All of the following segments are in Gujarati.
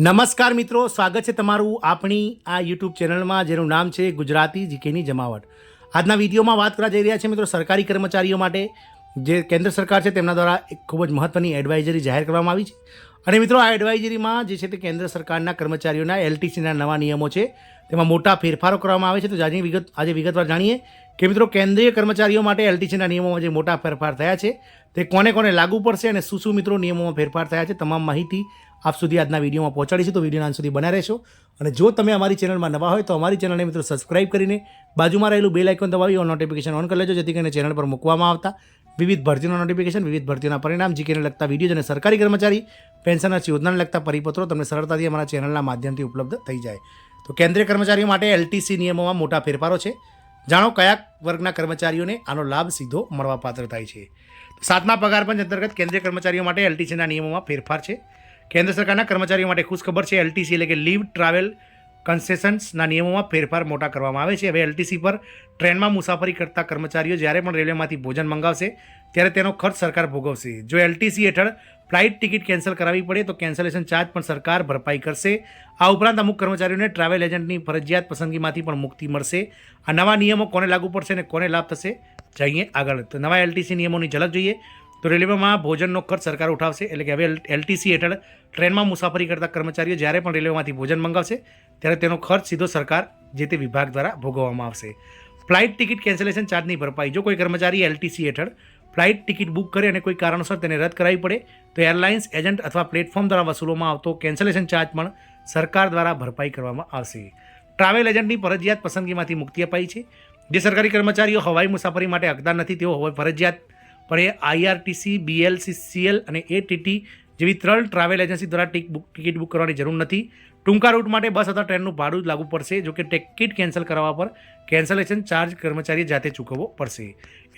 નમસ્કાર મિત્રો, સ્વાગત છે તમારું આપણી આ યુટ્યુબ ચેનલમાં, જેનું નામ છે ગુજરાતી જીકેની જમાવટ. આજના વિડીયોમાં વાત કરવા જઈ રહ્યા છે મિત્રો સરકારી કર્મચારીઓ માટે. જે કેન્દ્ર સરકાર છે તેમના દ્વારા એક ખૂબ જ મહત્ત્વની એડવાઇઝરી જાહેર કરવામાં આવી છે. અને મિત્રો, આ એડવાઇઝરીમાં જે છે તે કેન્દ્ર સરકારના કર્મચારીઓના એલટીસીના નવા નિયમો છે. તેમાં મોટા ફેરફારો કરવામાં આવે છે. તો આજે વિગત, આજે વિગતવાર જાણીએ કે મિત્રો, કેન્દ્રીય કર્મચારીઓ માટે એલટીસીના નિયમોમાં જે મોટા ફેરફાર થયા છે, તે કોને કોને લાગુ પડશે અને શું શું મિત્રો નિયમોમાં ફેરફાર થયા છે, તમામ માહિતી આપ સુધી આજના વિડીયોમાં પહોંચાડીશું તો વિડીયોના અંત સુધી બના રહેશો. અને જો તમે અમારી ચેનલમાં નવા હોય તો અમારી ચેનલને મિત્રો સબસ્ક્રાઇબ કરીને બાજુમાં રહેલું બેલ આઇકોન દબાવી ઓન નોટિફિકેશન ઓન કરી લેજો, જેથી કરીને ચેનલ પર મૂકવામાં આવતા વિવિધ ભરતીનો નોટિફિકેશન વિવિધ ભરતીઓના પરિણામ જીકેને લગતા વીડિયો અને સરકારી કર્મચારી પેન્શનર્સ યોજનાને લગતા પરિપત્રો તમને સરળતાથી અમારા ચેનલના માધ્યમથી ઉપલબ્ધ થઈ જાય. તો કેન્દ્રીય કર્મચારીઓ માટે એલટીસી નિયમોમાં મોટા ફેરફારો છે. જાણો કયા વર્ગના કર્મચારીઓને આનો લાભ સીધો મળવાપાત્ર થાય છે. સાતમા પગાર પંચ અંતર્ગત કેન્દ્રીય કર્મચારીઓ માટે એલટીસીના નિયમોમાં ફેરફાર છે. કેન્દ્ર સરકારના કર્મચારીઓ માટે ખુશખબર છે એલટીસી એટલે કે લીવ ટ્રાવેલ કન્સેશન્સના નિયમોમાં ફેરફાર મોટા કરવામાં આવે છે. હવે એલટીસી પર ટ્રેનમાં મુસાફરી કરતા કર્મચારીઓ જ્યારે પણ રેલવેમાંથી ભોજન મંગાવશે, ત્યારે તેનો ખર્ચ સરકાર ભોગવશે. જો એલટીસી હેઠળ ફ્લાઇટ ટિકિટ કેન્સલ કરાવવી પડે, તો કેન્સલેશન ચાર્જ પણ સરકાર ભરપાઈ કરશે. આ ઉપરાંત અમુક કર્મચારીઓને ટ્રાવેલ એજન્ટની ફરજિયાત પસંદગીમાંથી પણ મુક્તિ મળશે. આ નવા નિયમો કોને લાગુ પડશે અને કોને લાભ થશે જઈએ આગળ. તો નવા એલટીસી નિયમોની ઝલક જોઈએ. તો રેલવેમાં ભોજનનો ખર્ચ સરકાર ઉઠાવશે એટલે કે હવે એલટીસી હેઠળ ટ્રેનમાં મુસાફરી કરતા કર્મચારીઓ જ્યારે પણ રેલવેમાંથી ભોજન મંગાવશે, ત્યારે તેનો ખર્ચ સીધો સરકાર જે તે વિભાગ દ્વારા ભોગવવામાં આવશે. ફ્લાઇટ ટિકિટ કેન્સલેશન ચાર્જની ભરપાઈ. જો કોઈ કર્મચારી એલટીસી હેઠળ ફ્લાઇટ ટિકિટ બુક કરે અને કોઈ કારણોસર તેને રદ કરાવી પડે, તો એરલાઇન્સ એજન્ટ અથવા પ્લેટફોર્મ દ્વારા વસૂલવામાં આવતો કેન્સલેશન ચાર્જ પણ સરકાર દ્વારા ભરપાઈ કરવામાં આવશે. ટ્રાવેલ એજન્ટની ફરજિયાત પસંદગીમાંથી મુક્તિ અપાઈ છે. જે સરકારી કર્મચારીઓ હવાઈ મુસાફરી માટે હકદાર નથી, તેઓ હવે ફરજિયાત પણ એ આઈઆરટીસી બીએલસીસીએલ અને એટીટી જેવી ત્રણ ટ્રાવેલ એજન્સી દ્વારા બુક ટિકિટ બુક કરવાની જરૂર નથી. ટૂંકા રૂટ માટે બસ અથવા ટ્રેનનું ભાડું જ લાગુ પડશે, જો કે ટિકિટ કેન્સલ કરવા પર કેન્સલેશન ચાર્જ કર્મચારીએ જાતે ચૂકવવો પડશે.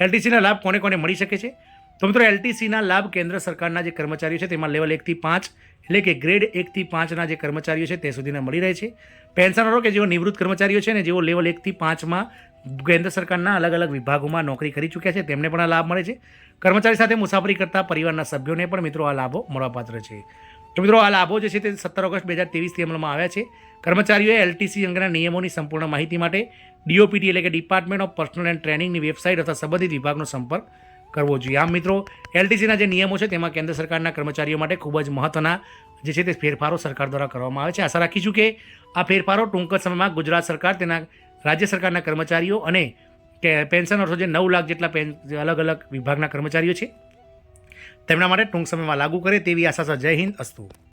એલટીસીના લાભ કોને કોને મળી શકે છે? તો મિત્રો એલટીસીના લાભ કેન્દ્ર સરકારના જે કર્મચારીઓ છે, તેમાં લેવલ એકથી પાંચ, એટલે કે ગ્રેડ એકથી પાંચના જે કર્મચારીઓ છે, તે સુધીના મળી રહે છે. પેન્શનરો કે જેઓ નિવૃત્ત કર્મચારીઓ છે ને, જેઓ લેવલ એકથી પાંચમાં કેન્દ્ર સરકારના અલગ અલગ વિભાગોમાં નોકરી કરી ચૂક્યા છે. તેમને પણ આ લાભ મળે છે. કર્મચારી સાથે મુસાફરી કરતા પરિવારના સભ્યોને પણ મિત્રો આ લાભો મળવાપાત્ર છે. તો મિત્રો, આ લાભો જે છે તે સત્તર ઓગસ્ટ બે હજાર ત્રેવીસથી અમલમાં આવ્યા છે. કર્મચારીઓએ એલટીસી અંગેના નિયમોની સંપૂર્ણ માહિતી માટે ડીઓપીટી એટલે કે ડિપાર્ટમેન્ટ ઓફ પર્સનલ એન્ડ ટ્રેનિંગની વેબસાઇટ અથવા સંબંધિત વિભાગનો સંપર્ક કરવો જોઈએ. આમ મિત્રો, એલટીસીના જે નિયમો છે તેમાં કેન્દ્ર સરકારના કર્મચારીઓ માટે ખૂબ જ મહત્ત્વના જે છે તે ફેરફારો સરકાર દ્વારા કરવામાં આવે છે. આશા રાખીશું કે આ ફેરફારો ટૂંક સમયમાં ગુજરાત સરકાર તેના રાજ્ય સરકારના કર્મચારીઓ અને કે પેન્શનરો જે નવ લાખ જેટલા પેન અલગ અલગ વિભાગના કર્મચારીઓ છે, તેમના માટે ટૂંક સમયમાં લાગુ કરે તેવી આશા જય હિન્દ, અસ્તુ.